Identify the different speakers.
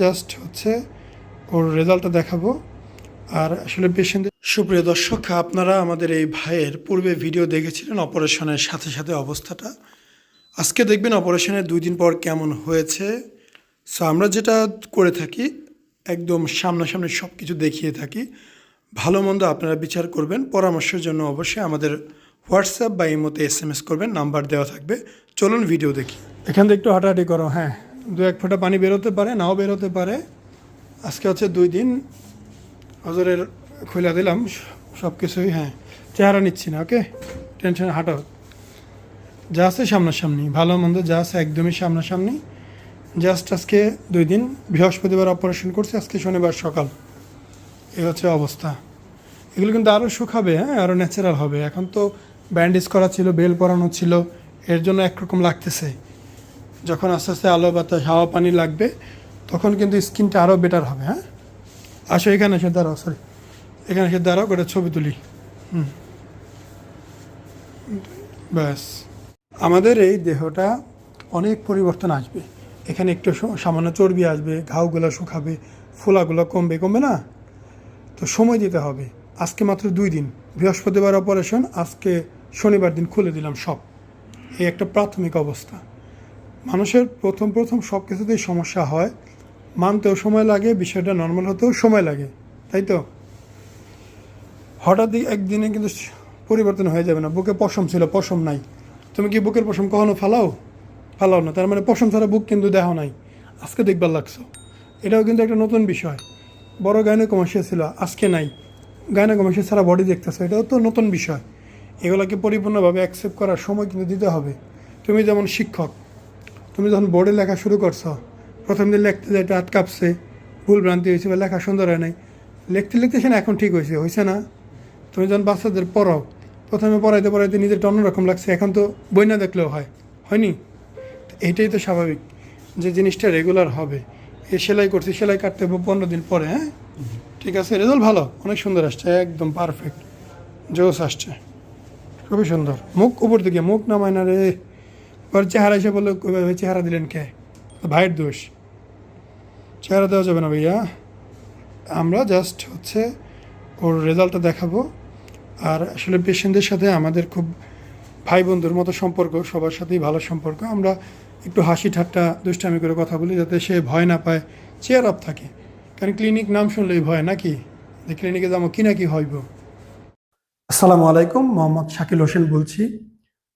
Speaker 1: Just হচ্ছে ওর রেজাল্টটা দেখাবো। আর আসলে পেশেন্টদের সুপ্রিয় দর্শক, আপনারা আমাদের এই ভাইয়ের পূর্বে ভিডিও দেখেছিলেন অপারেশনের সাথে সাথে অবস্থাটা। আজকে দেখবেন অপারেশনের দুই দিন পর কেমন হয়েছে। সো আমরা যেটা করে থাকি, একদম সামনাসামনি সব কিছু দেখিয়ে থাকি। ভালো মন্দ আপনারা বিচার করবেন। পরামর্শের জন্য অবশ্যই আমাদের হোয়াটসঅ্যাপ বা ইমোতে এস এম এস করবেন, নাম্বার দেওয়া থাকবে। চলুন ভিডিও দেখি। এখান থেকে একটু হাঁটাহাঁটি করো হ্যাঁ। দু এক ফোঁটা পানি বেরোতে পারে, নাও বেরোতে পারে। আজকে হচ্ছে দুই দিন। হজরের খুলে দিলাম সব কিছুই হ্যাঁ চেহারা নিচ্ছি না, ওকে? টেনশন, হাঁটো। যা আছে সামনাসামনি, ভালো মন্দ যা আছে একদমই সামনাসামনি। জাস্ট আজকে দুই দিন, বৃহস্পতিবার অপারেশন করছে, আজকে শনিবার সকাল। এই হচ্ছে অবস্থা। এগুলো কিন্তু আরও শুকাবে হ্যাঁ আরও ন্যাচারাল হবে। এখন তো ব্যান্ডেজ করা ছিল, বেল পরানো ছিল, এর জন্য একরকম লাগতেছে। যখন আস্তে আস্তে আলো, বাতাস, হাওয়া, পানি লাগবে, তখন কিন্তু স্কিনটা আরও বেটার হবে হ্যাঁ? আসো এখানে এসে দাঁড়াও সরি এখানে এসে দাঁড়াও করে ছবি তুলি। হুম। ব্যাস। আমাদের এই দেহটা অনেক পরিবর্তন আসবে। এখানে একটু সামান্য চর্বি আসবে ঘাওগুলো শুকাবে, ফোলাগুলো কমবে কমবে না? তো সময় দিতে হবে। আজকে মাত্র দুই দিন। বৃহস্পতিবার অপারেশন আজকে শনিবার দিন খুলে দিলাম সব। এই একটা প্রাথমিক অবস্থা। মানুষের প্রথম প্রথম সব কিছুতেই সমস্যা হয়। মানতেও সময় লাগে, বিষয়টা নর্মাল হতেও সময় লাগে, তাই তো? হঠাৎই একদিনে কিন্তু পরিবর্তন হয়ে যাবে না। বুকে পশম ছিল, পশম নাই। তুমি কি বুকের পশম কখনো ফালাও? ফালাও না, তার মানে পশম ছাড়া বুক কিন্তু দেহ নাই। আজকে দেখবার লাগছো। এটাও কিন্তু একটা নতুন বিষয়। বড় গায়নে কমার্শিয়া ছিল, আজকে নাই। গায়নে কমার্শিয়া ছাড়া বডি দেখতেছো, এটাও তো নতুন বিষয়। এগুলোকে পরিপূর্ণভাবে অ্যাকসেপ্ট করার সময় কিন্তু দিতে হবে। তুমি যেমন শিক্ষক তুমি যখন বোর্ডে লেখা শুরু করছ, প্রথম দিন লিখতে যে একটু হাত কাঁপছে ভুল ভ্রান্তি হয়েছে বা লেখা সুন্দর হয় নাই, লিখতে লিখতে সে এখন ঠিক হয়েছে হয়েছে না? তুমি যখন বাচ্চাদের পড়াও, প্রথমে পড়াইতে পড়াইতে নিজেরটা অন্যরকম লাগছে, এখন তো বই না দেখলেও হয়, হয়নি? এইটাই তো স্বাভাবিক যে জিনিসটা রেগুলার হবে। এ সেলাই করছি, সেলাই কাটতে হবে পনেরো দিন পরে হ্যাঁ? ঠিক আছে রেজাল্ট ভালো, অনেক সুন্দর আসছে, একদম পারফেক্ট জোস আসছে, খুবই সুন্দর। মুখ উপর দিকে, মুখ নামায় না রে। ওর চেহারা এসে বলল "ওইভাবে চেহারা দিলেন কে? ভাইয়ের দোষ। চেহারা দেওয়া যাবে না ভাইয়া। আমরা জাস্ট হচ্ছে ওর রেজাল্টটা দেখাবো। আর আসলে পেশেন্টদের সাথে আমাদের খুব ভাই বন্ধুর মতো সম্পর্ক, সবার সাথেই ভালো সম্পর্ক। আমরা একটু হাসি ঠাট্টা, দুষ্টামি করে কথা বলি যাতে সে ভয় না পায় চেয়ার আপ থাকে। কারণ ক্লিনিক নাম শুনলেই ভয় নাকি? যে ক্লিনিকে যাব কি না কি হইব? আসসালামু আলাইকুম, মোহাম্মদ শাকিল হোসেন বলছি।